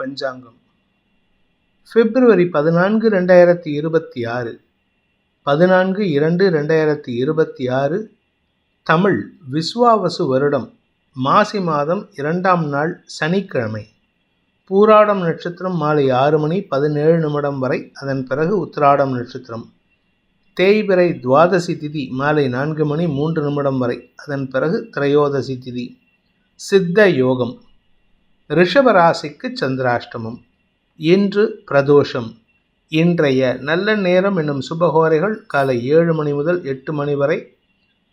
பஞ்சாங்கம். பிப்ரவரி பதினான்கு ரெண்டாயிரத்தி இருபத்தி ஆறு பதினான்கு இரண்டு ரெண்டாயிரத்தி இருபத்தி ஆறு தமிழ் விஸ்வாவசு வருடம் மாசி மாதம் இரண்டாம் நாள் சனிக்கிழமை பூராடம் நட்சத்திரம் மாலை ஆறு மணி பதினேழு நிமிடம் வரை அதன் பிறகு உத்திராடம் நட்சத்திரம். தேய்பிறை துவாதசி திதி மாலை நான்கு மணி மூன்று நிமிடம் வரை அதன் பிறகு திரையோதசி திதி. சித்த யோகம். ரிஷபராசிக்கு சந்திராஷ்டமம். இன்று பிரதோஷம். இன்றைய நல்ல நேரம் என்னும் சுபகோரைகள் காலை ஏழு மணி முதல் எட்டு மணி வரை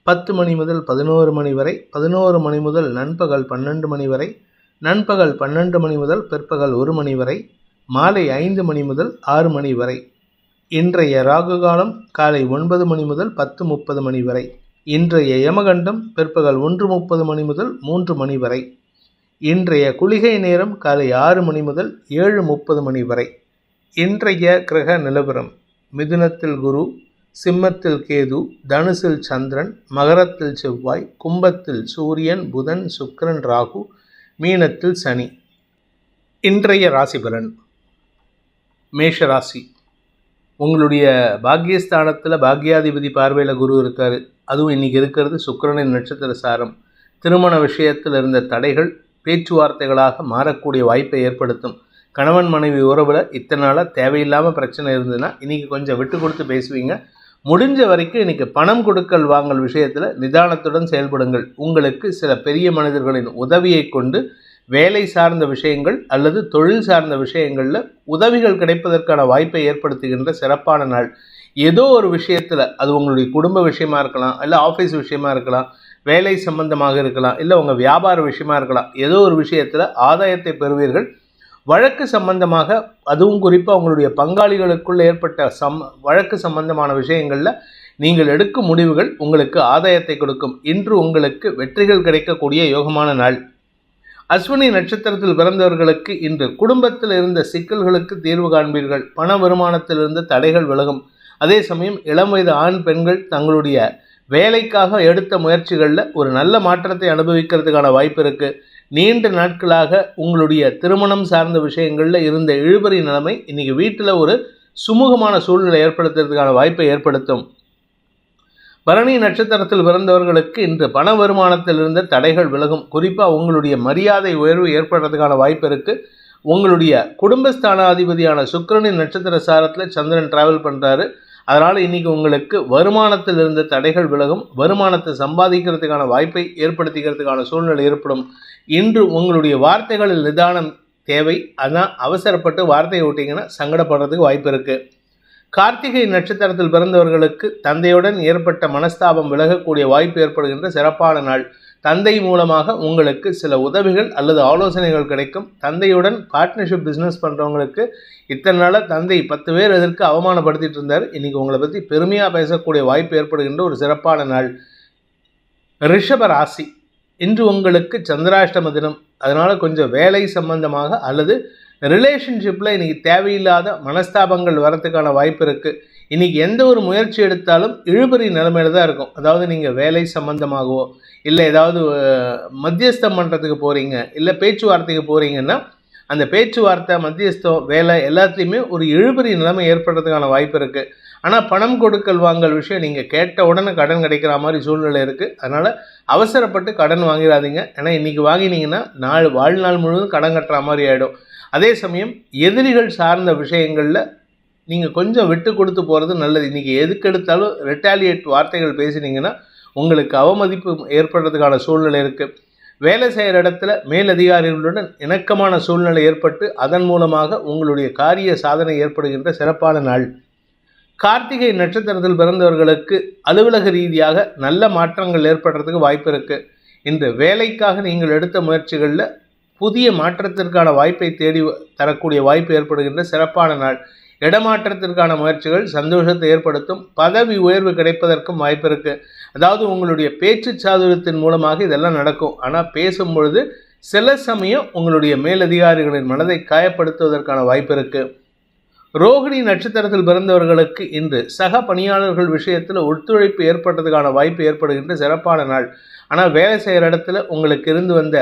பத்து மணி முதல் பதினோரு மணி வரை பதினோரு மணி முதல் நண்பகல் பன்னெண்டு மணி வரை நண்பகல் பன்னெண்டு மணி முதல் பிற்பகல் ஒரு மணி வரை மாலை ஐந்து மணி முதல் ஆறு மணி வரை. இன்றைய ராகு காலம் காலை ஒன்பது மணி முதல் பத்து முப்பது மணி வரை. இன்றைய யமகண்டம் பிற்பகல் ஒன்று முப்பது மணி முதல் மூன்று மணி வரை. இன்றைய குளிகை நேரம் காலை ஆறு மணி முதல் ஏழு முப்பது மணி வரை. இன்றைய கிரக நிலவரம் மிதுனத்தில் குரு சிம்மத்தில் கேது தனுசில் சந்திரன் மகரத்தில் செவ்வாய் கும்பத்தில் சூரியன் புதன் சுக்கிரன் ராகு மீனத்தில் சனி. இன்றைய ராசி பலன் மேஷ ராசி. உங்களுடைய பாக்கியஸ்தானத்தில் பாக்யாதிபதி பார்வையில் குரு இருக்கார். அதுவும் இன்றைக்கி இருக்கிறது சுக்கரனின் நட்சத்திர சாரம். திருமண விஷயத்தில் இருந்த தடைகள் பேச்சுவார்த்தைகளாக மாறக்கூடிய வாய்ப்பை ஏற்படுத்தும். கணவன் மனைவி உறவில் இத்தனை நாளாக தேவையில்லாமல் பிரச்சனை இருந்ததுன்னா இன்றைக்கி கொஞ்சம் விட்டு கொடுத்து பேசுவீங்க. முடிஞ்ச வரைக்கும் இன்றைக்கி பணம் கொடுக்கல் வாங்கல் விஷயத்தில் நிதானத்துடன் செயல்படுங்கள். உங்களுக்கு சில பெரிய மனிதர்களின் உதவியை கொண்டு வேலை சார்ந்த விஷயங்கள் அல்லது தொழில் சார்ந்த விஷயங்களில் உதவிகள் கிடைப்பதற்கான வாய்ப்பை ஏற்படுத்துகின்ற சிறப்பான நாள். ஏதோ ஒரு விஷயத்தில் அது உங்களுடைய குடும்ப விஷயமா இருக்கலாம் இல்லை ஆஃபீஸ் விஷயமா இருக்கலாம் வேலை சம்பந்தமாக இருக்கலாம் இல்லை உங்கள் வியாபார விஷயமா இருக்கலாம் ஏதோ ஒரு விஷயத்தில் ஆதாயத்தை பெறுவீர்கள். வழக்கு சம்பந்தமாக அதுவும் குறிப்பாக உங்களுடைய பங்காளிகளுக்குள் ஏற்பட்ட சம் வழக்கு சம்பந்தமான விஷயங்களில் நீங்கள் எடுக்கும் முடிவுகள் உங்களுக்கு ஆதாயத்தை கொடுக்கும். இன்று உங்களுக்கு வெற்றிகள் கிடைக்கக்கூடிய யோகமான நாள். அஸ்வினி நட்சத்திரத்தில் பிறந்தவர்களுக்கு இன்று குடும்பத்தில் இருந்த சிக்கல்களுக்கு தீர்வு காண்பீர்கள். பண வருமானத்தில் இருந்த தடைகள் விலகும். அதே சமயம் இளம் வயது ஆண் பெண்கள் தங்களுடைய வேலைக்காக எடுத்த முயற்சிகளில் ஒரு நல்ல மாற்றத்தை அனுபவிக்கிறதுக்கான வாய்ப்பு இருக்குது நீண்ட நாட்களாக உங்களுடைய திருமணம் சார்ந்த விஷயங்களில் இருந்த இழுபறி நிலைமை இன்றைக்கி வீட்டில் ஒரு சுமூகமான சூழ்நிலை ஏற்படுத்துறதுக்கான வாய்ப்பை ஏற்படுத்தும். பரணி நட்சத்திரத்தில் பிறந்தவர்களுக்கு இன்று பண வருமானத்தில் இருந்த தடைகள் விலகும். குறிப்பாக உங்களுடைய மரியாதை உயர்வு ஏற்படுறதுக்கான வாய்ப்பு இருக்குது உங்களுடைய குடும்பஸ்தானாதிபதியான சுக்கரனின் நட்சத்திர சாரத்தில் சந்திரன் டிராவல் பண்ணுறாரு அதனால் இன்றைக்கி உங்களுக்கு வருமானத்தில் இருந்த தடைகள் விலகும் வருமானத்தை சம்பாதிக்கிறதுக்கான வாய்ப்பை ஏற்படுத்திக்கிறதுக்கான சூழ்நிலை ஏற்படும். இன்று உங்களுடைய வார்த்தைகளில் நிதானம் தேவை. அதான் அவசரப்பட்டு வார்த்தையை விட்டிங்கன்னா சங்கடப்படுறதுக்கு வாய்ப்பு இருக்குது கார்த்திகை நட்சத்திரத்தில் பிறந்தவர்களுக்கு தந்தையுடன் ஏற்பட்ட மனஸ்தாபம் விலகக்கூடிய வாய்ப்பு ஏற்படுகின்ற சிறப்பான நாள். தந்தை மூலமாக உங்களுக்கு சில உதவிகள் அல்லது ஆலோசனைகள் கிடைக்கும். தந்தையுடன் பார்ட்னர்ஷிப் பிஸ்னஸ் பண்ணுறவங்களுக்கு இத்தனை நாளாக தந்தை பத்து பேர் எதற்கு அவமானப்படுத்திட்டு இருந்தார்? இன்றைக்கி உங்களை பற்றி பெருமையாக பேசக்கூடிய வாய்ப்பு ஏற்படுகின்ற ஒரு சிறப்பான நாள். ரிஷப ராசி. இன்று உங்களுக்கு சந்திராஷ்டம தினம். அதனால் கொஞ்சம் வேலை சம்பந்தமாக அல்லது ரிலேஷன்ஷிப்பில் இன்றைக்கி தேவையில்லாத மனஸ்தாபங்கள் வரத்துக்கான வாய்ப்பு இருக்குது இன்றைக்கி எந்த ஒரு முயற்சி எடுத்தாலும் இழுபறி நிலைமையில தான் இருக்கும். அதாவது நீங்கள் வேலை சம்பந்தமாகவோ இல்லை ஏதாவது மத்தியஸ்தம் பண்ணுறதுக்கு போகிறீங்க இல்லை பேச்சுவார்த்தைக்கு போகிறீங்கன்னா அந்த பேச்சுவார்த்தை மத்தியஸ்தம் வேலை எல்லாத்துலேயுமே ஒரு இழுபறி நிலைமை ஏற்படுறதுக்கான வாய்ப்பு இருக்குது ஆனால் பணம் கொடுக்கல் வாங்கல் விஷயம் நீங்கள் கேட்ட உடனே கடன் கிடைக்கிற மாதிரி சூழ்நிலை இருக்குது அதனால் அவசரப்பட்டு கடன் வாங்கிடாதீங்க. ஏன்னா இன்றைக்கி வாங்கினீங்கன்னா நாள் வாழ்நாள் முழுவதும் கடன் கட்டுற மாதிரி ஆகிடும் அதே சமயம் எதிரிகள் சார்ந்த விஷயங்களில் நீங்கள் கொஞ்சம் விட்டு கொடுத்து போகிறது நல்லது. இன்றைக்கி எதுக்கு எடுத்தாலும் ரெட்டாலியேட் வார்த்தைகள் பேசினீங்கன்னா உங்களுக்கு அவமதிப்பு ஏற்படுறதுக்கான சூழ்நிலை இருக்குது வேலை செய்கிற இடத்துல மேலதிகாரிகளுடன் இணக்கமான சூழ்நிலை ஏற்பட்டு அதன் மூலமாக உங்களுடைய காரிய சாதனை ஏற்படுகின்ற சிறப்பான நாள். கார்த்திகை நட்சத்திரத்தில் பிறந்தவர்களுக்கு அலுவலக ரீதியாக நல்ல மாற்றங்கள் ஏற்படுறதுக்கு வாய்ப்பு இருக்குது இன்று வேலைக்காக நீங்கள் எடுத்த முயற்சிகளில் புதிய மாற்றத்திற்கான வாய்ப்பை தேடி தரக்கூடிய வாய்ப்பு ஏற்படுகின்ற சிறப்பான நாள். இடமாற்றத்திற்கான முயற்சிகள் சந்தோஷத்தை ஏற்படுத்தும் பதவி உயர்வு கிடைப்பதற்கும் வாய்ப்பு இருக்குது அதாவது உங்களுடைய பேச்சு சாதுரியத்தின் மூலமாக இதெல்லாம் நடக்கும். ஆனால் பேசும் பொழுது சில சமயம் உங்களுடைய மேலதிகாரிகளின் மனதை காயப்படுத்துவதற்கான வாய்ப்பு இருக்குது ரோகிணி நட்சத்திரத்தில் பிறந்தவர்களுக்கு இன்று சக பணியாளர்கள் விஷயத்தில் ஒத்துழைப்பு ஏற்பட்டதுக்கான வாய்ப்பு ஏற்படுகின்ற சிறப்பான நாள். ஆனால் வேலை செய்கிற இடத்துல உங்களுக்கு இருந்து வந்த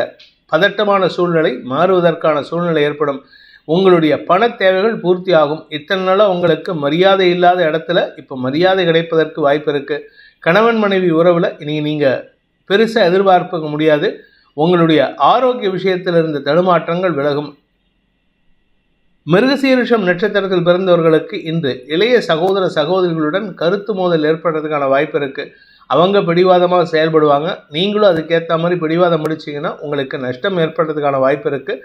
பதட்டமான சூழ்நிலை மாறுவதற்கான சூழ்நிலை ஏற்படும். உங்களுடைய பண தேவைகள் பூர்த்தி ஆகும் இத்தனை நாளாக உங்களுக்கு மரியாதை இல்லாத இடத்துல இப்போ மரியாதை கிடைப்பதற்கு வாய்ப்பு இருக்குது கணவன் மனைவி உறவில் இனி நீங்கள் பெருசாக எதிர்பார்க்க முடியாது. உங்களுடைய ஆரோக்கிய விஷயத்தில் இருந்த தடுமாற்றங்கள் விலகும். மிருகசீரிஷம் நட்சத்திரத்தில் பிறந்தவர்களுக்கு இன்று இளைய சகோதர சகோதரிகளுடன் கருத்து மோதல் ஏற்படுறதுக்கான வாய்ப்பு இருக்குது அவங்க பிடிவாதமாக செயல்படுவாங்க. நீங்களும் அதுக்கேற்ற மாதிரி பிடிவாதம் முடிச்சிங்கன்னா உங்களுக்கு நஷ்டம் ஏற்படுறதுக்கான வாய்ப்பு இருக்குது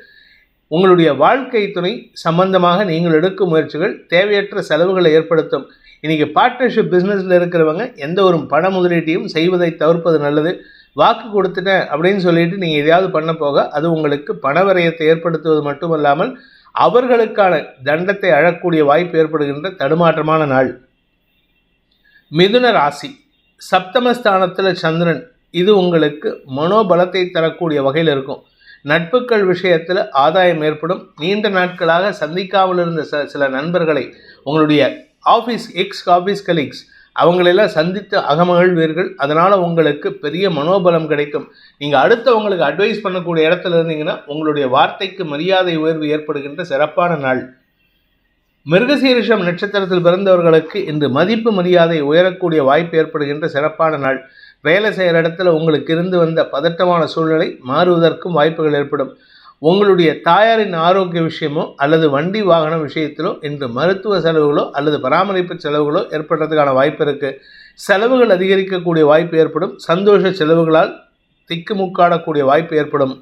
உங்களுடைய வாழ்க்கை துணை சம்பந்தமாக நீங்கள் எடுக்கும் முயற்சிகள் தேவையற்ற செலவுகளை ஏற்படுத்தும். இன்றைக்கி பார்ட்னர்ஷிப் பிஸ்னஸில் இருக்கிறவங்க எந்த ஒரு பண முதலீட்டையும் செய்வதை தவிர்ப்பது நல்லது. வாக்கு கொடுத்துட்டேன் அப்படின்னு சொல்லிட்டு நீங்கள் எதையாவது பண்ண போக அது உங்களுக்கு பணவரையத்தை ஏற்படுத்துவது மட்டுமல்லாமல் அவர்களுக்கான தண்டத்தை அழக்கூடிய வாய்ப்பு ஏற்படுகின்ற தடுமாற்றமான நாள். மிதுன ராசி. சப்தமஸ்தானத்தில் சந்திரன். இது உங்களுக்கு மனோபலத்தை தரக்கூடிய வகையில் இருக்கும். நட்புகள் விஷயத்தில் ஆதாயம் ஏற்படும். நீண்ட நாட்களாக சந்திக்காமல் இருந்த ச சில நண்பர்களை உங்களுடைய ஆஃபீஸ் எக்ஸ் ஆஃபீஸ் கலீக்ஸ் அவங்களெல்லாம் சந்தித்து அகமகிழ்வீர்கள். அதனால் உங்களுக்கு பெரிய மனோபலம் கிடைக்கும். நீங்கள் அடுத்தவங்களுக்கு அட்வைஸ் பண்ணக்கூடிய இடத்துல இருந்தீங்கன்னா உங்களுடைய வார்த்தைக்கு மரியாதை உயர்வு ஏற்படுகின்ற சிறப்பான நாள். மிருகசீரிஷம் நட்சத்திரத்தில் பிறந்தவர்களுக்கு இன்று மதிப்பு மரியாதை உயரக்கூடிய வாய்ப்பு ஏற்படுகின்ற சிறப்பான நாள். வேலை செய்கிற இடத்துல உங்களுக்கு இருந்து வந்த பதட்டமான சூழ்நிலை மாறுவதற்கும் வாய்ப்புகள் ஏற்படும். உங்களுடைய தாயாரின் ஆரோக்கிய விஷயமோ அல்லது வண்டி வாகன விஷயத்திலோ இன்று மருத்துவ செலவுகளோ அல்லது பராமரிப்பு செலவுகளோ ஏற்படுறதுக்கான வாய்ப்பு இருக்குது செலவுகள் அதிகரிக்கக்கூடிய வாய்ப்பு ஏற்படும். சந்தோஷ செலவுகளால் திக்குமுக்காடக்கூடிய வாய்ப்பு ஏற்படும்.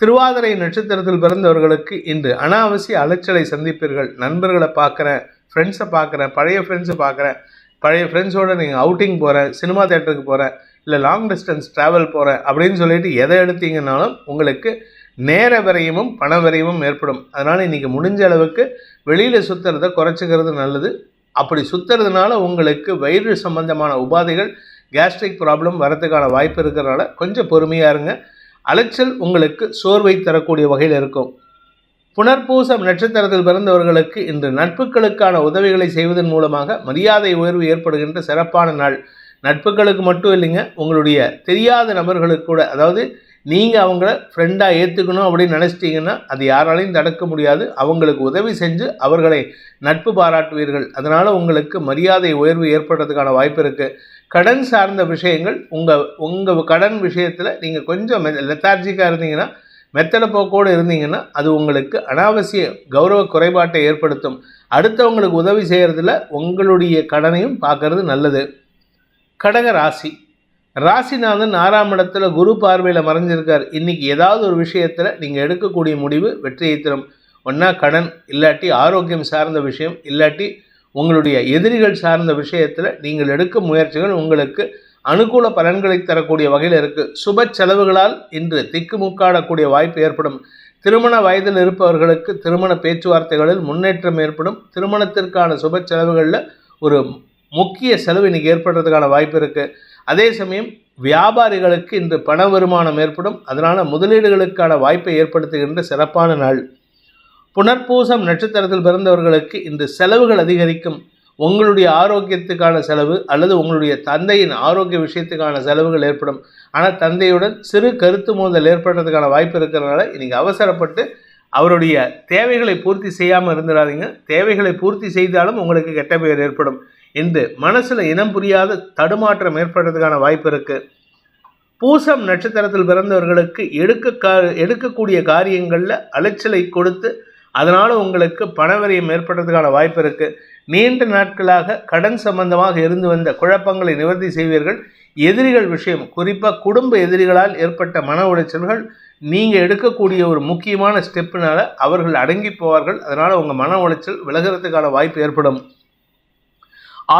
திருவாதிரை நட்சத்திரத்தில் பிறந்தவர்களுக்கு இன்று அனாவசிய அலைச்சலை சந்திப்பீர்கள். நண்பர்களை பார்க்குறேன் ஃப்ரெண்ட்ஸை பார்க்குறேன் பழைய ஃப்ரெண்ட்ஸை பார்க்குறேன். பழைய ஃப்ரெண்ட்ஸோடு நீங்கள் அவுட்டிங் போகிறேன் சினிமா தேட்டருக்கு போகிறேன் இல்லை லாங் டிஸ்டன்ஸ் ட்ராவல் போகிறேன் அப்படின்னு சொல்லிட்டு எதை எடுத்தீங்கன்னாலும் உங்களுக்கு நேர விரயமும் பண விரயமும் ஏற்படும். அதனால் இன்றைக்கி முடிஞ்ச அளவுக்கு வெளியில் சுற்றுறத குறைச்சிக்கிறது நல்லது. அப்படி சுற்றுறதுனால உங்களுக்கு வயிறு சம்பந்தமான உபாதைகள் கேஸ்ட்ரிக் ப்ராப்ளம் வரதுக்கான வாய்ப்பு இருக்கிறனால கொஞ்சம் பொறுமையாக இருங்க. அலைச்சல் உங்களுக்கு சோர்வை தரக்கூடிய வகையில் இருக்கும். புனர்பூசம் நட்சத்திரத்தில் பிறந்தவர்களுக்கு இன்று நட்புகளுக்கான உதவிகளை செய்வதன் மூலமாக மரியாதை உயர்வு ஏற்படுகின்ற சிறப்பான நாள். நட்புகளுக்கு மட்டும் இல்லைங்க உங்களுடைய தெரியாத நபர்களுக்கு கூட அதாவது நீங்கள் அவங்கள ஃப்ரெண்டாக ஏற்றுக்கணும் அப்படின்னு நினச்சிட்டிங்கன்னா அது யாராலையும் தடுக்க முடியாது. அவங்களுக்கு உதவி செஞ்சு அவர்களை நட்பு பாராட்டுவீர்கள். அதனால் உங்களுக்கு மரியாதை உயர்வு ஏற்படுறதுக்கான வாய்ப்பு இருக்குது கடன் சார்ந்த விஷயங்கள் உங்கள் உங்கள் கடன் விஷயத்தில் நீங்கள் கொஞ்சம் லெத்தார்ஜிக்காக இருந்தீங்கன்னா மெத்தட போக்கோடு இருந்தீங்கன்னா அது உங்களுக்கு அனாவசிய கௌரவ குறைபாட்டை ஏற்படுத்தும். அடுத்தவங்களுக்கு உதவி செய்கிறதுல உங்களுடைய கடனையும் பார்க்கறது நல்லது. கடக ராசி. ராசிநாதன் ஆறாம் இடத்துல குரு பார்வையில் மறைஞ்சிருக்கார். இன்னைக்கு ஏதாவது ஒரு விஷயத்தில் நீங்கள் எடுக்கக்கூடிய முடிவு வெற்றியை தரும். ஒன்றா கடன் இல்லாட்டி ஆரோக்கியம் சார்ந்த விஷயம் இல்லாட்டி உங்களுடைய எதிரிகள் சார்ந்த விஷயத்தில் நீங்கள் எடுக்கும் முயற்சிகள் உங்களுக்கு அனுகூல பலன்களை தரக்கூடிய வகையில் இருக்குது சுப செலவுகளால் இன்று திக்குமுக்காடக்கூடிய வாய்ப்பு ஏற்படும். திருமண வயதில் இருப்பவர்களுக்கு திருமண பேச்சுவார்த்தைகளில் முன்னேற்றம் ஏற்படும். திருமணத்திற்கான சுப செலவுகளில் ஒரு முக்கிய செலவு இன்னைக்கு ஏற்படுறதுக்கான வாய்ப்பு இருக்குது அதே சமயம் வியாபாரிகளுக்கு இன்று பண வருமானம் ஏற்படும். அதனால் முதலீடுகளுக்கான வாய்ப்பை ஏற்படுத்துகின்ற சிறப்பான நாள். புனர்பூசம் நட்சத்திரத்தில் பிறந்தவர்களுக்கு இன்று செலவுகள் அதிகரிக்கும். உங்களுடைய ஆரோக்கியத்துக்கான செலவு அல்லது உங்களுடைய தந்தையின் ஆரோக்கிய விஷயத்துக்கான செலவுகள் ஏற்படும். ஆனால் தந்தையுடன் சிறு கருத்து மோதல் ஏற்படுறதுக்கான வாய்ப்பு இருக்கிறதுனால இன்றைக்கி அவசரப்பட்டு அவருடைய தேவைகளை பூர்த்தி செய்யாமல் இருந்துடாதீங்க. தேவைகளை பூர்த்தி செய்தாலும் உங்களுக்கு கெட்ட பெயர் ஏற்படும் என்று மனசில் இனம் புரியாத தடுமாற்றம் ஏற்படுறதுக்கான வாய்ப்பு இருக்குது பூசம் நட்சத்திரத்தில் பிறந்தவர்களுக்கு எடுக்க கா எடுக்கக்கூடிய காரியங்களில் அலைச்சலை கொடுத்து அதனால் உங்களுக்கு பணவரியம் ஏற்படுறதுக்கான வாய்ப்பு இருக்குது நீண்ட நாட்களாக கடன் சம்பந்தமாக இருந்து வந்த குழப்பங்களை நிவர்த்தி செய்வீர்கள். எதிரிகள் விஷயம் குறிப்பாக குடும்ப எதிரிகளால் ஏற்பட்ட மன உளைச்சல்கள் நீங்கள் எடுக்கக்கூடிய ஒரு முக்கியமான ஸ்டெப்புனால அவர்கள் அடங்கி போவார்கள். அதனால் உங்கள் மன உளைச்சல் விலகிறதுக்கான வாய்ப்பு ஏற்படும்.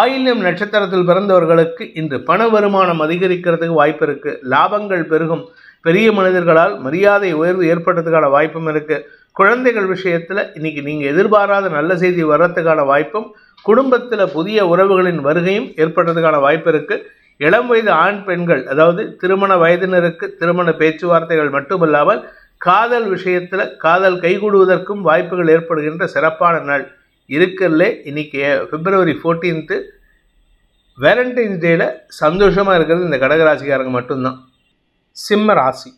ஆயில்யம் நட்சத்திரத்தில் பிறந்தவர்களுக்கு இன்று பண வருமானம் அதிகரிக்கிறதுக்கு வாய்ப்பு இருக்குது லாபங்கள் பெருகும். பெரிய மனிதர்களால் மரியாதை உயர்வு ஏற்படுறதுக்கான வாய்ப்பும் இருக்குது குழந்தைகள் விஷயத்தில் இன்றைக்கி நீங்கள் எதிர்பாராத நல்ல செய்தி வர்றதுக்கான வாய்ப்பும் குடும்பத்தில் புதிய உறவுகளின் வருகையும் ஏற்படுறதுக்கான வாய்ப்பு இருக்குது இளம் வயது ஆண் பெண்கள் அதாவது திருமண வயதினருக்கு திருமண பேச்சுவார்த்தைகள் மட்டுமல்லாமல் காதல் விஷயத்தில் காதல் கைகூடுவதற்கும் வாய்ப்புகள் ஏற்படுகின்ற சிறப்பான நாள் இருக்கிறதுல இன்றைக்கி பிப்ரவரி ஃபோர்டீன்த்து வேலண்டைன்ஸ் டேயில் சந்தோஷமாக இருக்கிறது இந்த கடகராசிக்காரங்க மட்டும்தான். சிம்ம ராசி.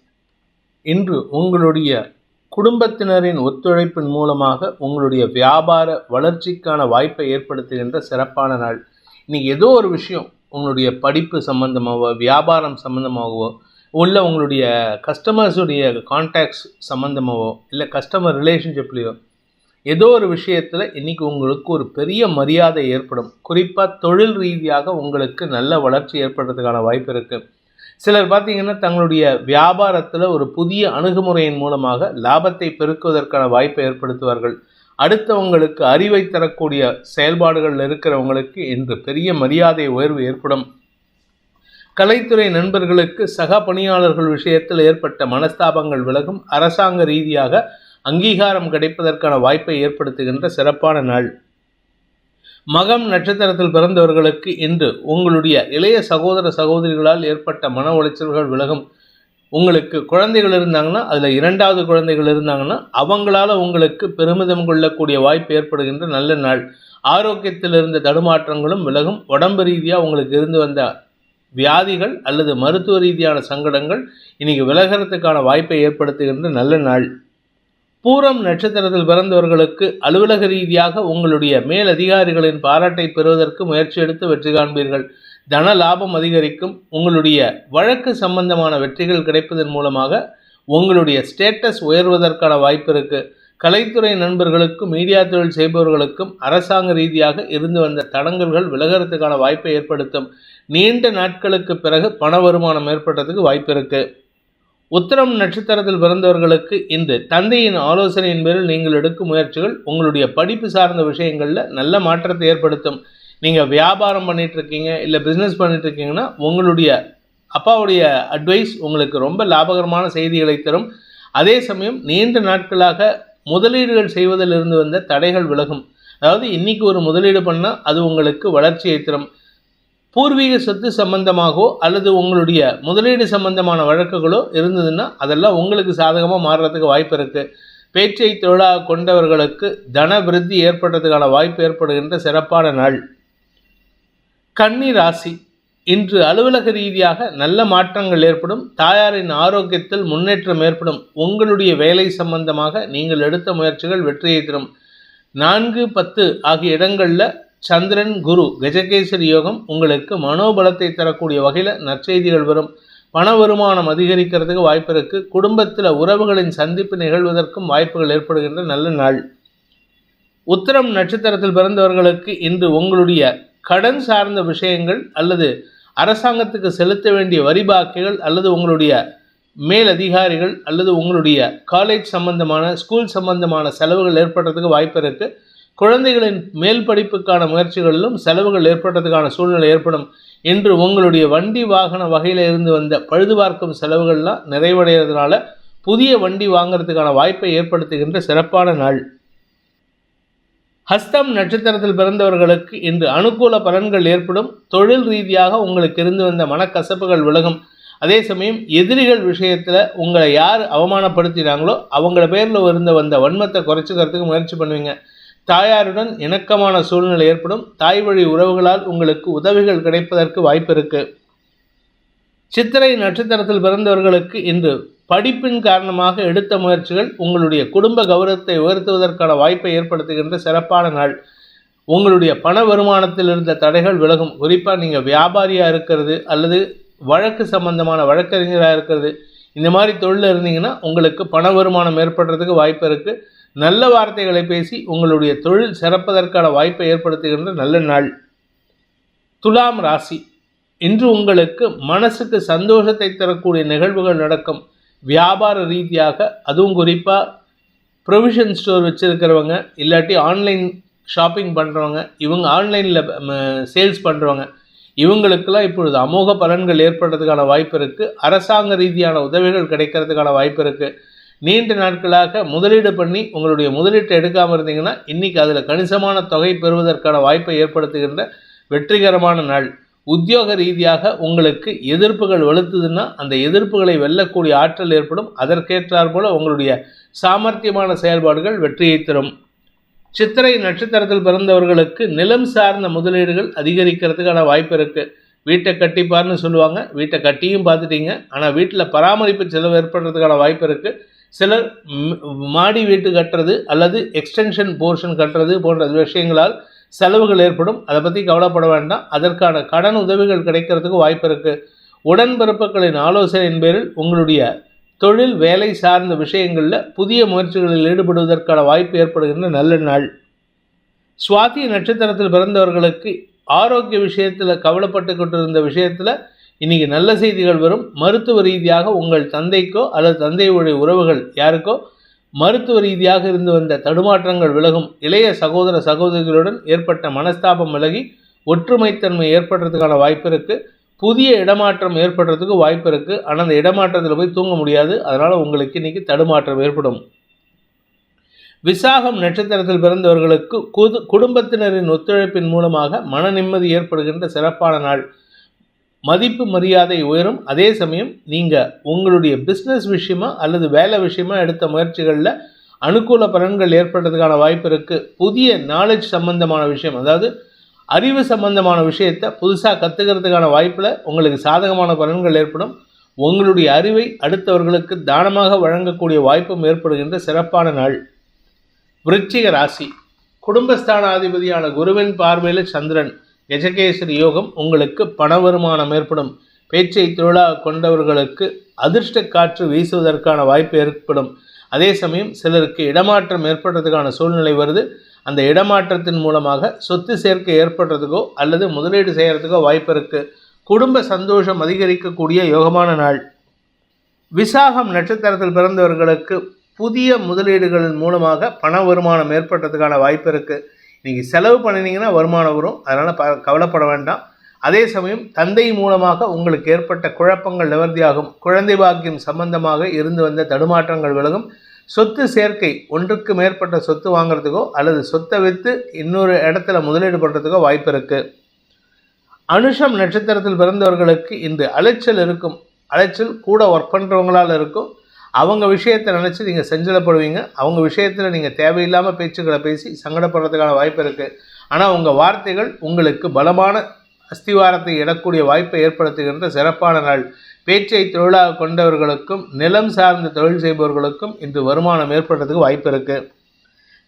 இன்று உங்களுடைய குடும்பத்தினரின் ஒத்துழைப்பின் மூலமாக உங்களுடைய வியாபார வளர்ச்சிக்கான வாய்ப்பை ஏற்படுத்துகின்ற சிறப்பான நாள். இன்னைக்கு ஏதோ ஒரு விஷயம் உங்களுடைய படிப்பு சம்மந்தமாகவோ வியாபாரம் சம்மந்தமாகவோ உள்ள உங்களுடைய கஸ்டமர்ஸுடைய கான்டாக்ட்ஸ் சம்மந்தமாகவோ இல்லை கஸ்டமர் ரிலேஷன்ஷிப்லேயோ ஏதோ ஒரு விஷயத்தில் இன்றைக்கி உங்களுக்கு ஒரு பெரிய மரியாதை ஏற்படும். குறிப்பாக தொழில் ரீதியாக உங்களுக்கு நல்ல வளர்ச்சி ஏற்படுறதுக்கான வாய்ப்பு இருக்குது சிலர் பார்த்தீங்கன்னா தங்களுடைய வியாபாரத்தில் ஒரு புதிய அணுகுமுறையின் மூலமாக லாபத்தை பெருக்குவதற்கான வாய்ப்பை ஏற்படுத்துவார்கள். அடுத்தவங்களுக்கு அறிவை தரக்கூடிய செயல்பாடுகளில் இருக்கிறவங்களுக்கு இன்று பெரிய மரியாதை உயர்வு ஏற்படும். கலைத்துறை நண்பர்களுக்கு சக பணியாளர்கள் விஷயத்தில் ஏற்பட்ட மனஸ்தாபங்கள் விலகும். அரசாங்க ரீதியாக அங்கீகாரம் கிடைப்பதற்கான வாய்ப்பை ஏற்படுத்துகின்ற சிறப்பான நாள். மகம் நட்சத்திரத்தில் பிறந்தவர்களுக்கு இன்று உங்களுடைய இளைய சகோதர சகோதரிகளால் ஏற்பட்ட மன உளைச்சல்கள் விலகும். உங்களுக்கு குழந்தைகள் இருந்தாங்கன்னா அதில் இரண்டாவது குழந்தைகள் இருந்தாங்கன்னா அவங்களால உங்களுக்கு பெருமிதம் கொள்ளக்கூடிய வாய்ப்பு ஏற்படுகின்ற நல்ல நாள். ஆரோக்கியத்தில் இருந்த தடுமாற்றங்களும் விலகும். உடம்பு ரீதியாக உங்களுக்கு இருந்து வந்த வியாதிகள் அல்லது மருத்துவ ரீதியான சங்கடங்கள் இன்றைக்கி விலகிறதுக்கான வாய்ப்பை ஏற்படுத்துகின்ற நல்ல நாள். பூரம் நட்சத்திரத்தில் பிறந்தவர்களுக்கு அலுவலக ரீதியாக உங்களுடைய மேல் அதிகாரிகளின் பாராட்டை பெறுவதற்கு முயற்சி எடுத்து வெற்றி காண்பீர்கள். தன லாபம் அதிகரிக்கும். உங்களுடைய வழக்கு சம்பந்தமான வெற்றிகள் கிடைப்பதன் மூலமாக உங்களுடைய ஸ்டேட்டஸ் உயர்வதற்கான வாய்ப்பு இருக்குது கலைத்துறை நண்பர்களுக்கும் மீடியா தொழில் செய்பவர்களுக்கும் அரசாங்க ரீதியாக இருந்து வந்த தடங்கல்கள் விலகிறதுக்கான வாய்ப்பை ஏற்படுத்தும். நீண்ட நாட்களுக்கு பிறகு பண வருமானம் ஏற்படுறதுக்கு வாய்ப்பு இருக்குது உத்தரம் நட்சத்திரத்தில் பிறந்தவர்களுக்கு இன்று தந்தையின் ஆலோசனையின் பேரில் நீங்கள் எடுக்கும் முயற்சிகள் உங்களுடைய படிப்பு சார்ந்த விஷயங்களில் நல்ல மாற்றத்தை ஏற்படுத்தும். நீங்கள் வியாபாரம் பண்ணிகிட்ருக்கீங்க இல்லை பிஸ்னஸ் பண்ணிகிட்ருக்கீங்கன்னா உங்களுடைய அப்பாவுடைய அட்வைஸ் உங்களுக்கு ரொம்ப லாபகரமான செய்திகளை தரும். அதே சமயம் நீண்ட நாட்களாக முதலீடுகள் செய்வதிலிருந்து வந்த தடைகள் விலகும். அதாவது இன்றைக்கி ஒரு முதலீடு பண்ணால் அது உங்களுக்கு வளர்ச்சியை தரும். பூர்வீக சொத்து சம்பந்தமாகவோ அல்லது உங்களுடைய முதலீடு சம்பந்தமான வழக்குகளோ இருந்ததுன்னா அதெல்லாம் உங்களுக்கு சாதகமாக மாறுறதுக்கு வாய்ப்பு இருக்குது பேச்சை தொழிலாக கொண்டவர்களுக்கு தன விருத்தி ஏற்படுறதுக்கான வாய்ப்பு ஏற்படுகின்ற சிறப்பான நாள். கன்னி ராசி. இன்று அலுவலக ரீதியாக நல்ல மாற்றங்கள் ஏற்படும். தாயாரின் ஆரோக்கியத்தில் முன்னேற்றம் ஏற்படும். உங்களுடைய வேலை சம்பந்தமாக நீங்கள் எடுத்த முயற்சிகள் வெற்றியை தரும். நான்கு பத்து ஆகிய இடங்களில் சந்திரன் குரு கஜகேசரி யோகம் உங்களுக்கு மனோபலத்தை தரக்கூடிய வகையில் நற்செய்திகள் வரும். பண வருமானம் அதிகரிக்கிறதுக்கு வாய்ப்பு இருக்குது குடும்பத்தில் உறவுகளின் சந்திப்பு நிகழ்வதற்கும் வாய்ப்புகள் ஏற்படுகின்ற நல்ல நாள். உத்தரம் நட்சத்திரத்தில் பிறந்தவர்களுக்கு இன்று உங்களுடைய கடன் சார்ந்த விஷயங்கள் அல்லது அரசாங்கத்துக்கு செலுத்த வேண்டிய வரி பாக்கிகள் அல்லது உங்களுடைய மேல் அதிகாரிகள் அல்லது உங்களுடைய காலேஜ் சம்பந்தமான ஸ்கூல் சம்பந்தமான செலவுகள் ஏற்படுறதுக்கு வாய்ப்பு இருக்குது குழந்தைகளின் மேல் படிப்புக்கான முயற்சிகளிலும் செலவுகள் ஏற்படுறதுக்கான சூழ்நிலை ஏற்படும் என்று உங்களுடைய வண்டி வாகன வகையில் இருந்து வந்த பழுது பார்க்கும் செலவுகள்லாம் நிறைவடைகிறதுனால புதிய வண்டி வாங்கிறதுக்கான வாய்ப்பை ஏற்படுத்துகின்ற சிறப்பான நாள். ஹஸ்தம் நட்சத்திரத்தில் பிறந்தவர்களுக்கு இன்று அனுகூல பலன்கள் ஏற்படும். தொழில் ரீதியாக உங்களுக்கு இருந்து வந்த மனக்கசப்புகள் விலகும். அதே சமயம் எதிரிகள் விஷயத்தில் உங்களை யார் அவமானப்படுத்தினாங்களோ அவங்கள பேரில் இருந்த வந்த வன்மத்தை குறைச்சிக்கிறதுக்கு முயற்சி பண்ணுவீங்க. தாயாருடன் இணக்கமான சூழ்நிலை ஏற்படும். தாய் வழி உறவுகளால் உங்களுக்கு உதவிகள் கிடைப்பதற்கு வாய்ப்பு இருக்கு சித்திரை நட்சத்திரத்தில் பிறந்தவர்களுக்கு இன்று படிப்பின் காரணமாக எடுத்த முயற்சிகள் உங்களுடைய குடும்ப கௌரவத்தை உயர்த்துவதற்கான வாய்ப்பை ஏற்படுத்துகின்ற சிறப்பான நாள். உங்களுடைய பண வருமானத்தில் இருந்த தடைகள் விலகும். குறிப்பாக நீங்கள் வியாபாரியாக இருக்கிறது அல்லது வழக்கு சம்பந்தமான வழக்கறிஞராக இருக்கிறது. இந்த மாதிரி தொழில் இருந்தீங்கன்னா உங்களுக்கு பண வருமானம் ஏற்படுறதுக்கு வாய்ப்பு இருக்குது நல்ல வார்த்தைகளை பேசி உங்களுடைய தொழில் சிறப்பதற்கான வாய்ப்பை ஏற்படுத்துகின்ற நல்ல நாள். துலாம் ராசி. இன்று உங்களுக்கு மனசுக்கு சந்தோஷத்தை தரக்கூடிய நிகழ்வுகள் நடக்கும். வியாபார ரீதியாக அதுவும் குறிப்பாக ப்ரொவிஷன் ஸ்டோர் வச்சுருக்கிறவங்க இல்லாட்டி ஆன்லைன் ஷாப்பிங் பண்ணுறவங்க இவங்க ஆன்லைனில் சேல்ஸ் பண்ணுறவங்க இவங்களுக்கெல்லாம் இப்பொழுது அமோக பலன்கள் ஏற்படுறதுக்கான வாய்ப்பு இருக்குது அரசாங்க ரீதியான உதவிகள் கிடைக்கிறதுக்கான வாய்ப்பு இருக்குது நீண்ட நாட்களாக முதலீடு பண்ணி உங்களுடைய முதலீட்டை எடுக்காமல் இருந்தீங்கன்னா இன்றைக்கி அதில் கணிசமான தொகை பெறுவதற்கான வாய்ப்பை ஏற்படுத்துகின்ற வெற்றிகரமான நாள். உத்தியோக ரீதியாக உங்களுக்கு எதிர்ப்புகள் வலுத்துதுன்னா அந்த எதிர்ப்புகளை வெல்லக்கூடிய ஆற்றல் ஏற்படும். அதற்கேற்றார் போல உங்களுடைய சாமர்த்தியமான செயல்பாடுகள் வெற்றியை தரும். சித்திரை நட்சத்திரத்தில் பிறந்தவர்களுக்கு நிலம் சார்ந்த முதலீடுகள் அதிகரிக்கிறதுக்கான வாய்ப்பு இருக்குது வீட்டை கட்டிப்பார்னு சொல்லுவாங்க. வீட்டை கட்டியும் பார்த்துட்டீங்க. ஆனால் வீட்டில் பராமரிப்பு செலவு ஏற்படுறதுக்கான வாய்ப்பு இருக்குது சிலர் மாடி வீட்டு கட்டுறது அல்லது எக்ஸ்டென்ஷன் போர்ஷன் கட்டுறது போன்ற விஷயங்களால் செலவுகள் ஏற்படும். அதை பற்றி கவலைப்பட வேண்டாம். அதற்கான கடன் உதவிகள் கிடைக்கிறதுக்கு வாய்ப்பு இருக்குது உடன்பிறப்புகளின் ஆலோசனையின் பேரில் உங்களுடைய தொழில் வேலை சார்ந்த விஷயங்களில் புதிய முயற்சிகளில் ஈடுபடுவதற்கான வாய்ப்பு ஏற்படுகின்ற நல்ல நாள். சுவாதி நட்சத்திரத்தில் பிறந்தவர்களுக்கு ஆரோக்கிய விஷயத்தில் கவலைப்பட்டு கொண்டிருந்த விஷயத்தில் இன்னைக்கு நல்ல செய்திகள் வரும். மருத்துவ ரீதியாக உங்கள் தந்தைக்கோ அல்லது தந்தையுடைய உறவுகள் யாருக்கோ மருத்துவ ரீதியாக இருந்து வந்த தடுமாற்றங்கள் விலகும். இளைய சகோதர சகோதரிகளுடன் ஏற்பட்ட மனஸ்தாபம் விலகி ஒற்றுமைத்தன்மை ஏற்படுறதுக்கான வாய்ப்பு இருக்குது புதிய இடமாற்றம் ஏற்படுறதுக்கு வாய்ப்பு இருக்குது ஆனால் அந்த இடமாற்றத்தில் போய் தூங்க முடியாது. அதனால் உங்களுக்கு இன்னைக்கு தடுமாற்றம் ஏற்படும். விசாகம் நட்சத்திரத்தில் பிறந்தவர்களுக்கு குது குடும்பத்தினரின் ஒத்துழைப்பின் மூலமாக மன நிம்மதி ஏற்படுகின்ற சிறப்பான நாள். மதிப்பு மரியாதை உயரும். அதே சமயம் நீங்கள் உங்களுடைய பிஸ்னஸ் விஷயமா அல்லது வேலை விஷயமா எடுத்த முயற்சிகளில் அனுகூல பலன்கள் ஏற்படுறதுக்கான வாய்ப்பு இருக்குது புதிய நாலேஜ் சம்பந்தமான விஷயம் அதாவது அறிவு சம்பந்தமான விஷயத்தை புதுசாக கற்றுக்கிறதுக்கான வாய்ப்பில் உங்களுக்கு சாதகமான பலன்கள் ஏற்படும். உங்களுடைய அறிவை அடுத்தவர்களுக்கு தானமாக வழங்கக்கூடிய வாய்ப்பும் ஏற்படுகின்ற சிறப்பான நாள். விருச்சிக ராசி. குடும்பஸ்தானாதிபதியான குருவின் பார்வையில் சந்திரன். கஜகேசரி யோகம் உங்களுக்கு பண வருமானம் ஏற்படும். பேச்சை தொழிலாக கொண்டவர்களுக்கு அதிர்ஷ்ட காற்று வீசுவதற்கான வாய்ப்பு ஏற்படும். அதே சமயம் சிலருக்கு இடமாற்றம் ஏற்படுறதுக்கான சூழ்நிலை வருது. அந்த இடமாற்றத்தின் மூலமாக சொத்து சேர்க்கை ஏற்படுறதுக்கோ அல்லது முதலீடு செய்கிறதுக்கோ வாய்ப்பு இருக்குது குடும்ப சந்தோஷம் அதிகரிக்கக்கூடிய யோகமான நாள். விசாகம் நட்சத்திரத்தில் பிறந்தவர்களுக்கு புதிய முதலீடுகளின் மூலமாக பண வருமானம் ஏற்படுறதுக்கான வாய்ப்பு இருக்குது நீங்கள் செலவு பண்ணினீங்கன்னா வருமானம் வரும். அதனால் ப கவலைப்பட வேண்டாம். அதே சமயம் தந்தை மூலமாக உங்களுக்கு ஏற்பட்ட குழப்பங்கள் நிவர்த்தியாகும். குழந்தை பாக்கியம் சம்பந்தமாக இருந்து வந்த தடுமாற்றங்கள் விலகும். சொத்து சேர்க்கை ஒன்றுக்கு மேற்பட்ட சொத்து வாங்குறதுக்கோ அல்லது சொத்தை விற்று இன்னொரு இடத்துல முதலீடு பண்ணுறதுக்கோ வாய்ப்பு இருக்குது அனுஷம் நட்சத்திரத்தில் பிறந்தவர்களுக்கு இன்று அலைச்சல் இருக்கும். அலைச்சல் கூட ஒர்க் பண்ணுறவங்களால் இருக்கும். அவங்க விஷயத்தை நினச்சி நீங்கள் செஞ்சலப்படுவீங்க. அவங்க விஷயத்தில் நீங்கள் தேவையில்லாமல் பேச்சுக்களை பேசி சங்கடப்படுறதுக்கான வாய்ப்பு இருக்குது ஆனால் உங்கள் வார்த்தைகள் உங்களுக்கு பலமான அஸ்திவாரத்தை இடக்கூடிய வாய்ப்பை ஏற்படுத்துகின்ற சிறப்பான நாள். பேச்சை தொழிலாக கொண்டவர்களுக்கும் நிலம் சார்ந்த தொழில் செய்பவர்களுக்கும் இன்று வருமானம் ஏற்படுறதுக்கு வாய்ப்பு இருக்குது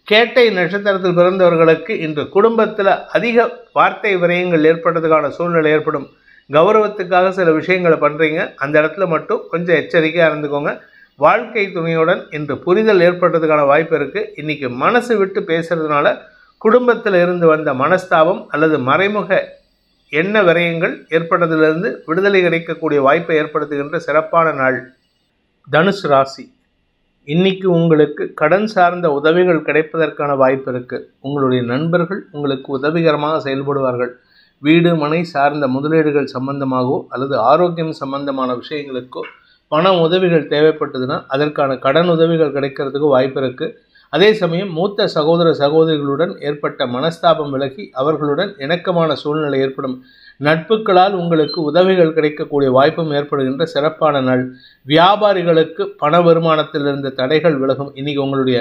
கேட்டை நட்சத்திரத்தில் பிறந்தவர்களுக்கு இன்று குடும்பத்தில் அதிக வார்த்தை விரயங்கள் ஏற்படுறதுக்கான சூழ்நிலை ஏற்படும். கௌரவத்துக்காக சில விஷயங்களை பண்ணுறீங்க அந்த இடத்துல மட்டும் கொஞ்சம் எச்சரிக்கையாக இருந்துக்கோங்க. வாழ்க்கை துணையுடன் இன்று புரிதல் ஏற்படுறதுக்கான வாய்ப்பு இருக்குது இன்றைக்கி மனசு விட்டு பேசுகிறதுனால குடும்பத்தில் இருந்து வந்த மனஸ்தாபம் அல்லது மறைமுக எண்ண விரயங்கள் ஏற்பட்டதிலிருந்து விடுதலை கிடைக்கக்கூடிய வாய்ப்பை ஏற்படுத்துகின்ற சிறப்பான நாள் தனுசு ராசி. இன்னைக்கு உங்களுக்கு கடன் சார்ந்த உதவிகள் கிடைப்பதற்கான வாய்ப்பு இருக்குது உங்களுடைய நண்பர்கள் உங்களுக்கு உதவிகரமாக செயல்படுவார்கள். வீடு மனை சார்ந்த முதலீடுகள் சம்பந்தமாகவோ அல்லது ஆரோக்கியம் சம்பந்தமான விஷயங்களுக்கோ பண உதவிகள் தேவைப்பட்டதுன்னா அதற்கான கடன் உதவிகள் கிடைக்கிறதுக்கு வாய்ப்பு இருக்குது அதே சமயம் மூத்த சகோதர சகோதரிகளுடன் ஏற்பட்ட மனஸ்தாபம் விலகி அவர்களுடன் இணக்கமான சூழ்நிலை ஏற்படும். நட்புகளால் உங்களுக்கு உதவிகள் கிடைக்கக்கூடிய வாய்ப்பும் ஏற்படுகின்ற சிறப்பான நாள். வியாபாரிகளுக்கு பண வருமானத்தில் இருந்த தடைகள் விலகும். இன்னைக்கு உங்களுடைய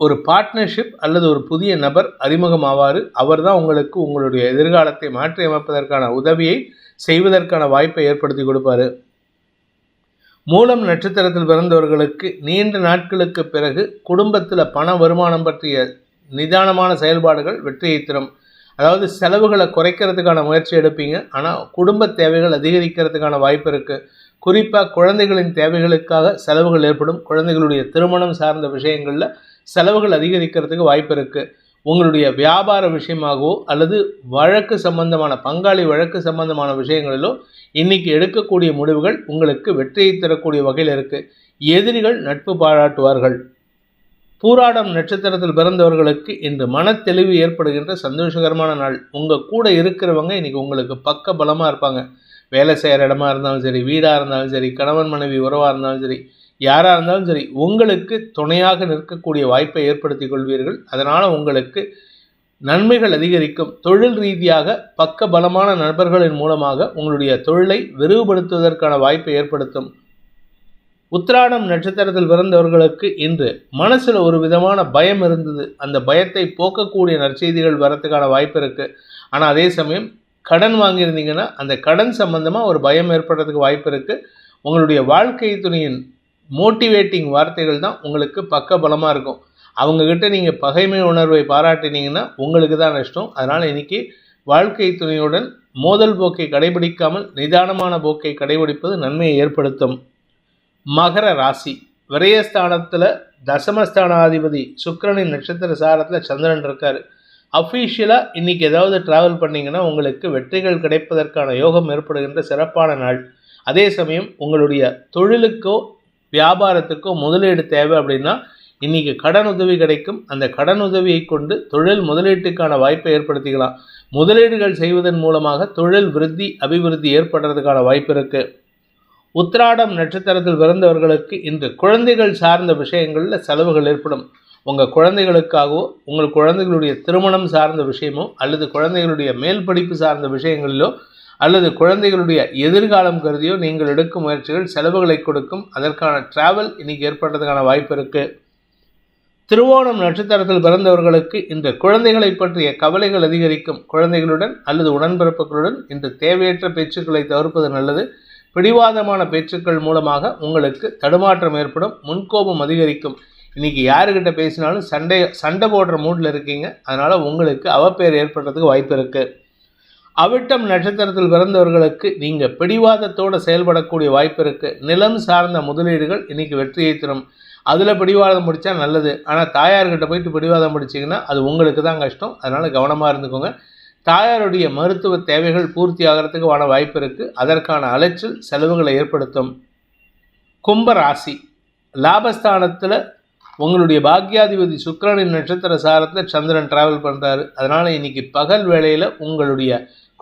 ஒரு பார்ட்னர்ஷிப் அல்லது ஒரு புதிய நபர் அறிமுகமாவார். அவர் தான் உங்களுக்கு உங்களுடைய எதிர்காலத்தை மாற்றி அமைப்பதற்கான உதவியை செய்வதற்கான வாய்ப்பை ஏற்படுத்தி கொடுப்பாரு. மூலம் நட்சத்திரத்தில் பிறந்தவர்களுக்கு நீண்ட நாட்களுக்கு பிறகு குடும்பத்தில் பண வருமானம் பற்றிய நிதானமான செயல்பாடுகள் வெற்றியை தரும். அதாவது செலவுகளை குறைக்கிறதுக்கான முயற்சி எடுப்பீங்க. ஆனால் குடும்ப தேவைகள் அதிகரிக்கிறதுக்கான வாய்ப்பு இருக்குது குறிப்பாக குழந்தைகளின் தேவைகளுக்காக செலவுகள் ஏற்படும். குழந்தைகளுடைய திருமணம் சார்ந்த விஷயங்களில் செலவுகள் அதிகரிக்கிறதுக்கு வாய்ப்பு இருக்குது உங்களுடைய வியாபார விஷயமாகவோ அல்லது வழக்கு சம்பந்தமான பங்காளி வழக்கு சம்பந்தமான விஷயங்களிலோ இன்னைக்கு எடுக்கக்கூடிய முடிவுகள் உங்களுக்கு வெற்றியை தரக்கூடிய வகையில் இருக்குது எதிரிகள் நட்பு பாராட்டுவார்கள். பூராடம் நட்சத்திரத்தில் பிறந்தவர்களுக்கு இன்று மனத்தெளிவு ஏற்படுகின்ற சந்தோஷகரமான நாள். உங்கள் கூட இருக்கிறவங்க இன்னைக்கு உங்களுக்கு பக்க பலமாக இருப்பாங்க. வேலை செய்கிற இடமா இருந்தாலும் சரி வீடாக இருந்தாலும் சரி கணவன் மனைவி உறவாக இருந்தாலும் சரி யாராக இருந்தாலும் சரி உங்களுக்கு துணையாக நிற்கக்கூடிய வாய்ப்பை ஏற்படுத்தி கொள்வீர்கள். அதனால் உங்களுக்கு நன்மைகள் அதிகரிக்கும். தொழில் ரீதியாக பக்க பலமான நண்பர்களின் மூலமாக உங்களுடைய தொழிலை விரிவுபடுத்துவதற்கான வாய்ப்பை ஏற்படுத்தும். உத்திராடம் நட்சத்திரத்தில் பிறந்தவர்களுக்கு இன்று மனசில் ஒரு விதமான பயம் இருந்தது. அந்த பயத்தை போக்கக்கூடிய நற்செய்திகள் வரத்துக்கான வாய்ப்பு இருக்குது ஆனால் அதே சமயம் கடன் வாங்கியிருந்தீங்கன்னா அந்த கடன் சம்பந்தமாக ஒரு பயம் ஏற்படுறதுக்கு வாய்ப்பு இருக்குது உங்களுடைய வாழ்க்கை துணையின் மோட்டிவேட்டிங் வார்த்தைகள் தான் உங்களுக்கு பக்க பலமாக இருக்கும். அவங்கக்கிட்ட நீங்கள் பகைமை உணர்வை பாராட்டினீங்கன்னா உங்களுக்கு தான் நஷ்டம். அதனால் இன்றைக்கி வாழ்க்கை துணையுடன் மோதல் போக்கை கடைபிடிக்காமல் நிதானமான போக்கை கடைபிடிப்பது நன்மையை ஏற்படுத்தும். மகர ராசி. விரயஸ்தானத்தில் தசமஸ்தானாதிபதி சுக்கிரனின் நட்சத்திர சாரத்தில் சந்திரன் இருக்கார். அஃபீஷியலாக இன்றைக்கி ஏதாவது ட்ராவல் பண்ணிங்கன்னா உங்களுக்கு வெற்றிகள் கிடைப்பதற்கான யோகம் ஏற்படுகின்ற சிறப்பான நாள். அதே சமயம் உங்களுடைய தொழிலுக்கோ வியாபாரத்துக்கோ முதலீடு தேவை அப்படின்னா இன்றைக்கி கடன் உதவி கிடைக்கும். அந்த கடன் உதவியை கொண்டு தொழில் முதலீட்டுக்கான வாய்ப்பை ஏற்படுத்திக்கலாம். முதலீடுகள் செய்வதன் மூலமாக தொழில் விருத்தி அபிவிருத்தி ஏற்படுறதுக்கான வாய்ப்பு இருக்குது உத்திராடம் நட்சத்திரத்தில் பிறந்தவர்களுக்கு இன்று குழந்தைகள் சார்ந்த விஷயங்களில் செலவுகள் ஏற்படும். உங்கள் குழந்தைகளுக்காகவோ உங்கள் குழந்தைகளுடைய திருமணம் சார்ந்த விஷயமோ அல்லது குழந்தைகளுடைய மேல் படிப்பு சார்ந்த விஷயங்களிலோ அல்லது குழந்தைகளுடைய எதிர்காலம் கருதியோ நீங்கள் எடுக்கும் முயற்சிகள் செலவுகளை கொடுக்கும். அதற்கான டிராவல் இன்னைக்கு ஏற்படுறதுக்கான வாய்ப்பு இருக்குது திருவோணம் நட்சத்திரத்தில் பிறந்தவர்களுக்கு இன்று குழந்தைகளை பற்றிய கவலைகள் அதிகரிக்கும். குழந்தைகளுடன் அல்லது உடன்பிறப்புகளுடன் இன்று தேவையற்ற பேச்சுக்களை தவிர்ப்பது நல்லது. பிடிவாதமான பேச்சுக்கள் மூலமாக உங்களுக்கு தடுமாற்றம் ஏற்படும் முன்கோபம் அதிகரிக்கும். இன்றைக்கி யாருக்கிட்ட பேசினாலும் சண்டை சண்டை போடுற மூடில் இருக்கீங்க. அதனால் உங்களுக்கு அவப்பேர் ஏற்படுறதுக்கு வாய்ப்பு இருக்குது அவிட்டம் நட்சத்திரத்தில் பிறந்தவர்களுக்கு நீங்கள் பிடிவாதத்தோடு செயல்படக்கூடிய வாய்ப்பு இருக்குது நிலம் சார்ந்த முதலீடுகள் இன்றைக்கி வெற்றியை தரும். அதில் பிடிவாதம் முடித்தா நல்லது. ஆனால் தாயார்கிட்ட போயிட்டு பிடிவாதம் முடிச்சிங்கன்னா அது உங்களுக்கு தான் கஷ்டம். அதனால் கவனமாக இருந்துக்கோங்க. தாயாருடைய மருத்துவ தேவைகள் பூர்த்தி ஆகிறதுக்கு வாய்ப்பு இருக்குது அதற்கான அலைச்சல் செலவுகளை ஏற்படுத்தும். கும்பராசி லாபஸ்தானத்தில் உங்களுடைய பாக்யாதிபதி சுக்கரனின் நட்சத்திர சாரத்தில் சந்திரன் டிராவல் பண்ணுறாரு அதனால் இன்றைக்கி பகல் வேளையில் உங்களுடைய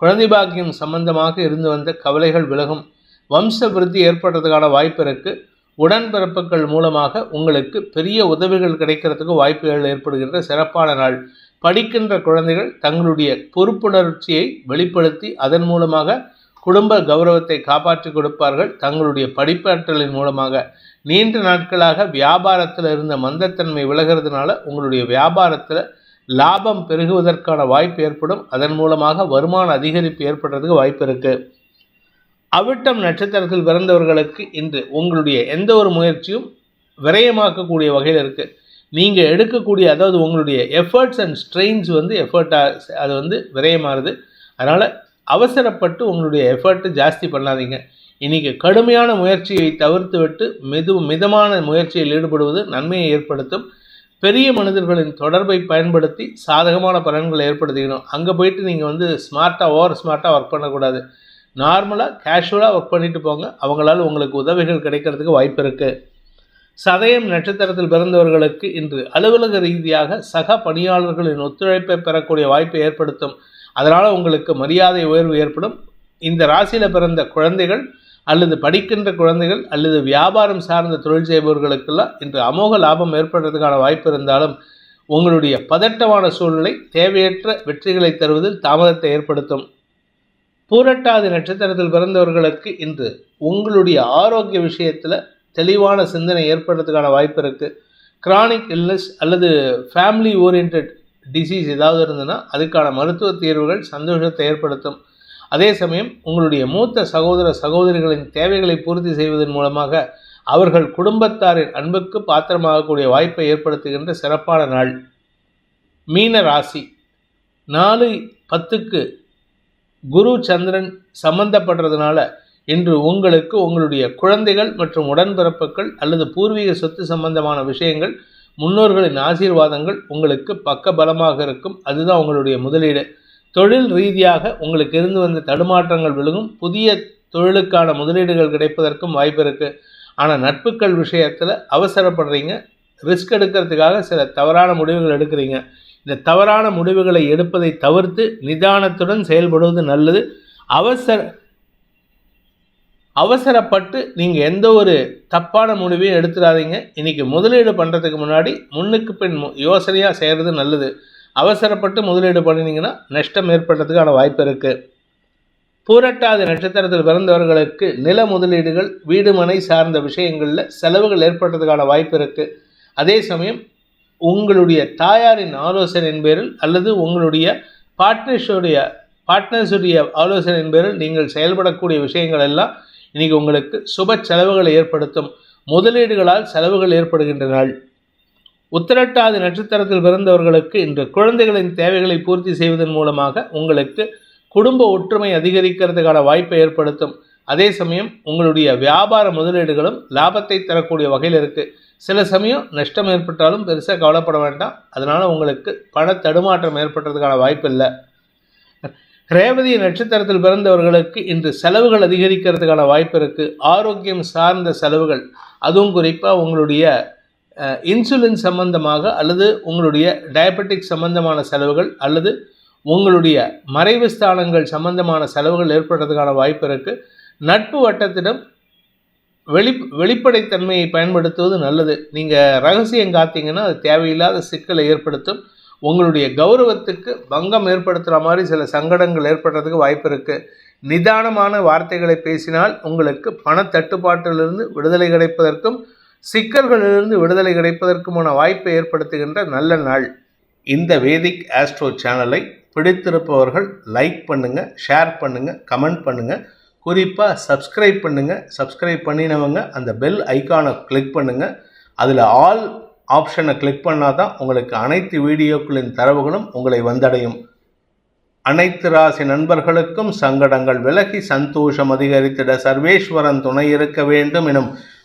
குழந்தை பாக்கியம் சம்பந்தமாக இருந்து வந்த கவலைகள் விலகும். வம்ச விருத்தி ஏற்படுறதுக்கான வாய்ப்பு இருக்குது உடன்பிறப்புகள் மூலமாக உங்களுக்கு பெரிய உதவிகள் கிடைக்கிறதுக்கு வாய்ப்புகள் ஏற்படுகின்ற சிறப்பான நாள். படிக்கின்ற குழந்தைகள் தங்களுடைய பொறுப்புணர்ச்சியை வெளிப்படுத்தி அதன் மூலமாக குடும்ப கௌரவத்தை காப்பாற்றி கொடுப்பார்கள். தங்களுடைய படிப்பாற்றலின் மூலமாக நீண்ட நாட்களாக வியாபாரத்தில் இருந்த மந்தத்தன்மை விலகிறதுனால உங்களுடைய வியாபாரத்தில் லாபம் பெருகுவதற்கான வாய்ப்பு ஏற்படும். அதன் மூலமாக வருமான அதிகரிப்பு ஏற்படுறதுக்கு வாய்ப்பு இருக்குது அவிட்டம் நட்சத்திரத்தில் பிறந்தவர்களுக்கு இன்று உங்களுடைய எந்த ஒரு முயற்சியும் விரயமாக்கக்கூடிய வகையில் இருக்குது நீங்கள் எடுக்கக்கூடிய அதாவது உங்களுடைய எஃபர்ட்ஸ் அண்ட் ஸ்ட்ரெயின்ஸ் வந்து எஃபர்ட்டாக அது வந்து விரயமாறுது. அதனால் அவசரப்பட்டு உங்களுடைய எஃபர்ட்டு ஜாஸ்தி பண்ணாதீங்க. இன்றைக்கி கடுமையான முயற்சியை தவிர்த்து விட்டு மெது மிதமான முயற்சியில் ஈடுபடுவது நன்மையை ஏற்படுத்தும். பெரிய மனிதர்களின் தொடர்பை பயன்படுத்தி சாதகமான பலன்களை ஏற்படுத்திக்கணும். அங்கே போயிட்டு நீங்கள் வந்து ஸ்மார்ட்டாக ஓவர் ஸ்மார்ட்டாக ஒர்க் பண்ணக்கூடாது. நார்மலாக கேஷுவலாக ஒர்க் பண்ணிட்டு போங்க. அவங்களால் உங்களுக்கு உதவிகள் கிடைக்கிறதுக்கு வாய்ப்பு இருக்குது சதயம் நட்சத்திரத்தில் பிறந்தவர்களுக்கு இன்று அலுவலக ரீதியாக சக பணியாளர்களின் ஒத்துழைப்பை பெறக்கூடிய வாய்ப்பை ஏற்படுத்தும். அதனால் உங்களுக்கு மரியாதை உயர்வு ஏற்படும். இந்த ராசியில் பிறந்த குழந்தைகள் அல்லது படிக்கின்ற குழந்தைகள் அல்லது வியாபாரம் சார்ந்த தொழில் செய்பவர்களுக்கெல்லாம் இன்று அமோக லாபம் ஏற்படுறதுக்கான வாய்ப்பு இருந்தாலும் உங்களுடைய பதட்டமான சூழ்நிலை தேவையற்ற வெற்றிகளை தருவதில் தாமதத்தை ஏற்படுத்தும். பூரட்டாதி நட்சத்திரத்தில் பிறந்தவர்களுக்கு இன்று உங்களுடைய ஆரோக்கிய விஷயத்தில் தெளிவான சிந்தனை ஏற்படுறதுக்கான வாய்ப்பு இருக்குது கிரானிக் இல்னஸ் அல்லது ஃபேமிலி ஓரியன்ட் டிசீஸ் ஏதாவது இருந்ததுன்னா அதுக்கான மருத்துவ தீர்வுகள் சந்தோஷத்தை ஏற்படுத்தும். அதே சமயம் உங்களுடைய மூத்த சகோதர சகோதரிகளின் தேவைகளை பூர்த்தி செய்வதன் மூலமாக அவர்கள் குடும்பத்தாரின் அன்புக்கு பாத்திரமாகக்கூடிய வாய்ப்பை ஏற்படுத்துகின்ற சிறப்பான நாள். மீன ராசி. நாலு பத்துக்கு குரு சந்திரன் சம்பந்தப்படுறதுனால இன்று உங்களுக்கு உங்களுடைய குழந்தைகள் மற்றும் உடன்பிறப்புகள் அல்லது பூர்வீக சொத்து சம்பந்தமான விஷயங்கள் முன்னோர்களின் ஆசீர்வாதங்கள் உங்களுக்கு பக்க பலமாக இருக்கும். அதுதான் உங்களுடைய முதலீடு. தொழில் ரீதியாக உங்களுக்கு இருந்து வந்த தடுமாற்றங்கள் விழுகும். புதிய தொழிலுக்கான முதலீடுகள் கிடைப்பதற்கும் வாய்ப்பு இருக்குது ஆனால் நட்புகள் விஷயத்தில் அவசரப்படுறீங்க. ரிஸ்க் எடுக்கிறதுக்காக சில தவறான முடிவுகள் எடுக்கிறீங்க. இந்த தவறான முடிவுகளை எடுப்பதை தவிர்த்து நிதானத்துடன் செயல்படுவது நல்லது. அவசர அவசரப்பட்டு நீங்கள் எந்த ஒரு தப்பான முடிவையும் எடுத்துடாதீங்க. இன்றைக்கி முதலீடு பண்ணுறதுக்கு முன்னாடி முன்னுக்கு பின் யோசனையாக செய்கிறது நல்லது. அவசரப்பட்டு முதலீடு பண்ணினீங்கன்னா நஷ்டம் ஏற்படுறதுக்கான வாய்ப்பு இருக்குது பூரட்டாதி நட்சத்திரத்தில் பிறந்தவர்களுக்கு நில முதலீடுகள் வீடு மனை சார்ந்த விஷயங்களில் செலவுகள் ஏற்படுறதுக்கான வாய்ப்பு இருக்குது அதே சமயம் உங்களுடைய தாயாரின் ஆலோசனையின் பேரில் அல்லது உங்களுடைய பார்ட்னர்ஸுடைய பார்ட்னர்ஸுடைய ஆலோசனையின் பேரில் நீங்கள் செயல்படக்கூடிய விஷயங்கள் எல்லாம் இன்றைக்கி உங்களுக்கு சுப செலவுகளை ஏற்படுத்தும். முதலீடுகளால் செலவுகள் ஏற்படுகின்ற நாள் உத்திரட்டாதி நட்சத்திரத்தில் பிறந்தவர்களுக்கு இன்று குழந்தைகளின் தேவைகளை பூர்த்தி செய்வதன் மூலமாக உங்களுக்கு குடும்ப ஒற்றுமை அதிகரிக்கிறதுக்கான வாய்ப்பை ஏற்படுத்தும். அதே சமயம் உங்களுடைய வியாபார முதலீடுகளும் லாபத்தை தரக்கூடிய வகையில் இருக்குது சில சமயம் நஷ்டம் ஏற்பட்டாலும் பெருசாக கவலைப்பட வேண்டாம். அதனால் உங்களுக்கு பண தடுமாற்றம் ஏற்படுறதுக்கான வாய்ப்பு இல்லை. ரேவதி நட்சத்திரத்தில் பிறந்தவர்களுக்கு இன்று செலவுகள் அதிகரிக்கிறதுக்கான வாய்ப்பு இருக்குது ஆரோக்கியம் சார்ந்த செலவுகள். அதுவும் குறிப்பாக உங்களுடைய இன்சுலின் சம்பந்தமாக அல்லது உங்களுடைய டயபெட்டிக் சம்பந்தமான செலவுகள் அல்லது உங்களுடைய மறைவு ஸ்தானங்கள் சம்பந்தமான செலவுகள் ஏற்படுறதுக்கான வாய்ப்பு இருக்குது நட்பு வட்டத்திடம் வெளி வெளிப்படைத்தன்மையை பயன்படுத்துவது நல்லது. நீங்கள் ரகசியம் காத்தீங்கன்னா அது தேவையில்லாத சிக்கலை ஏற்படுத்தும். உங்களுடைய கௌரவத்துக்கு பங்கம் ஏற்படுத்துகிற மாதிரி சில சங்கடங்கள் ஏற்படுறதுக்கு வாய்ப்பு இருக்குது நிதானமான வார்த்தைகளை பேசினால் உங்களுக்கு பணத்தட்டுப்பாட்டிலிருந்து விடுதலை கிடைப்பதற்கும் சிக்கல்களிலிருந்து விடுதலை கிடைப்பதற்குமான வாய்ப்பை ஏற்படுத்துகின்ற நல்ல நாள். இந்த வேதிக் ஆஸ்ட்ரோ சேனலை பிடித்திருப்பவர்கள் லைக் பண்ணுங்கள் ஷேர் பண்ணுங்கள் கமெண்ட் பண்ணுங்கள் குறிப்பாக சப்ஸ்கிரைப் பண்ணுங்கள் சப்ஸ்கிரைப் பண்ணினவங்க அந்த பெல் ஐக்கானை கிளிக் பண்ணுங்கள் அதில் ஆல் ஆப்ஷனை கிளிக் பண்ணால் தான் உங்களுக்கு அனைத்து வீடியோக்களின் தரவுகளும் உங்களை வந்தடையும். அனைத்து ராசி நண்பர்களுக்கும் சங்கடங்கள் விலகி சந்தோஷம் அதிகரித்திட சர்வேஸ்வரன் துணை இருக்க வேண்டும் எனும்